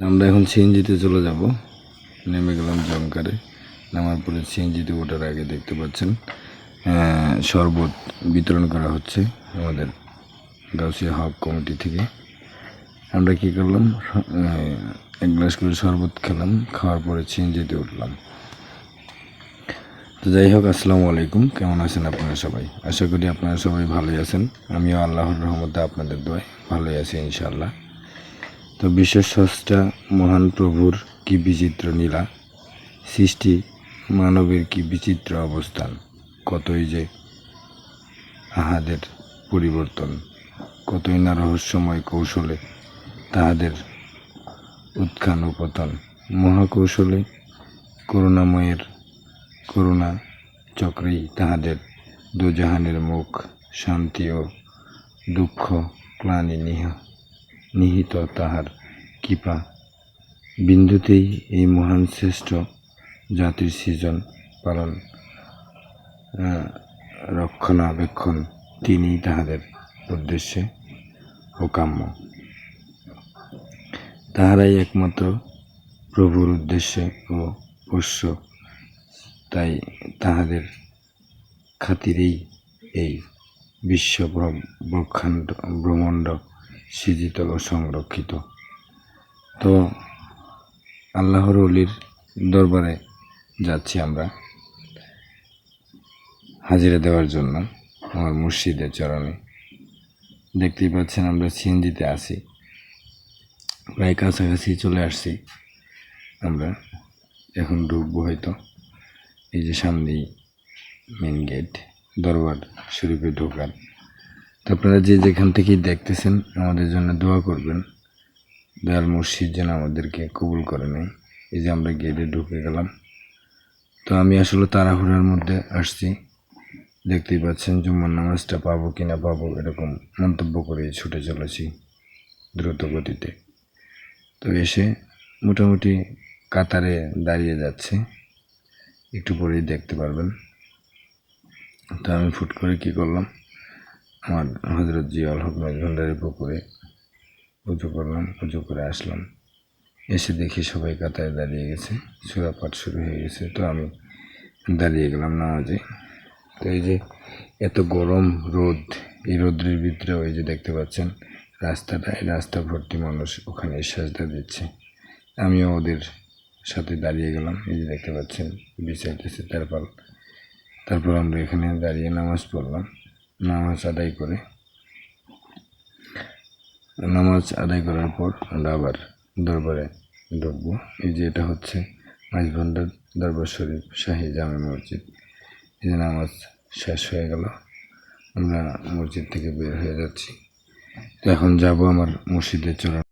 আমরা এখন সিএনজিতে চলে যাব। নেমে গেলাম জমকারে নামার পরে সিএনজিতে ওঠার আগে দেখতে পাচ্ছেন শরবত বিতরণ করা হচ্ছে আমাদের গাউসিয়া হক কমিটি থেকে। আমরা কি করলাম? এক গ্লাস করে শরবত খেলাম, খাওয়ার পরে সিএনজিতে উঠলাম। তো যাই হোক, আসসালামু আলাইকুম। কেমন আছেন আপনারা সবাই? আশা করি আপনারা সবাই ভালোই আছেন। আমিও আল্লাহর রহমতে আপনাদের দোয়ায় ভালোই আছি, ইনশাআল্লাহ। তো বিশ্ব স্রষ্টা মহান প্রভুর কি বিচিত্র নীলা? সৃষ্টি মানবের কি বিচিত্র অবস্থান? কতই যে আহাদের পরিবর্তন, কতই না রহস্যময় কৌশলে তাহাদের উৎখান ও পতন। মহাকৌশলে করুণাময়ের করুণা চক্রেই তাহাদের দুজাহানের মুখ শান্তি ও দুঃখ, ক্লানি নিহ নিহিত তাহার কৃপা। বিন্দুতেই এই মহান শ্রেষ্ঠ জাতির সৃজন পালন রক্ষণাবেক্ষণ তিনি তাহাদের উদ্দেশ্যে ও কাম্য। তাহারাই একমাত্র প্রভুর উদ্দেশ্যে ও পোষ্য, তাই তাহাদের খাতিরেই এই বিশ্ব ব্রহ্ম- ব্রহ্মাণ্ড ব্রহ্মাণ্ড সৃজিত ও সংরক্ষিত। তো আল্লাহর অলির দরবারে যাচ্ছি আমরা হাজিরা দেওয়ার জন্য আমার মুর্শিদের চরণে। দেখতেই পাচ্ছেন আমরা সিএনজিতে আসি প্রায় কাছাকাছি চলে আসছি আমরা। এখন ঢুকবো হয়তো। এই যে সামনেই মেন গেট দরবার শরীফে ঢোকার তো আপনারা যে যেখান থেকেই দেখতেছেন, আমাদের জন্য দোয়া করবেন। দয়াল মুর্শিদ যেন আমাদেরকে কবুল করে নেয়। এই যে আমরা গেটে ঢুকে গেলাম। তো আমি আসলে তাড়াহুড়ার মধ্যে আসছি। দেখতেই পাচ্ছেন জুম্মার নামাজটা পাবো কি না পাবো এরকম মন্তব্য করে ছুটে চলেছি দ্রুত গতিতে। তো এসে মোটামুটি কাতারে দাঁড়িয়ে যাচ্ছে। একটু পরেই দেখতে পারবেন। তো আমি ফুট করে কি করলাম? আমার হজরত জিয়াল হক ভান্ডারের পুকুরে পুজো করলাম, পুজো করে আসলাম। এসে দেখি সবাই কাতায় দাঁড়িয়ে গেছে সুরাপাট শুরু হয়ে গেছে। তো আমি দাঁড়িয়ে গেলাম নামাজে। তো এই যে এত গরম রোদ, এই রোদ্রের ভিতরে ওই যে দেখতে পাচ্ছেন রাস্তাটা রাস্তা ভর্তি মানুষ ওখানে সাজদা দিচ্ছে। আমিও ওদের সাথে দাঁড়িয়ে গেলাম, এই যে দেখতে পাচ্ছেন, বিছাইতেছে তারপর তারপর আমরা এখানে দাঁড়িয়ে নামাজ পড়লাম। নামাজ আদায় করে। নামাজ আদায় করার পর আমরা আবার দরবারে ঢুকবো। এই যে এটা হচ্ছে মাঝভান্ডার দরবার শরীফ, শাহী জামে মসজিদ। এই যে নামাজ শেষ হয়ে গেল। আমরা মসজিদ থেকে বের হয়ে যাচ্ছি। এখন যাব আমার মসজিদে চরণ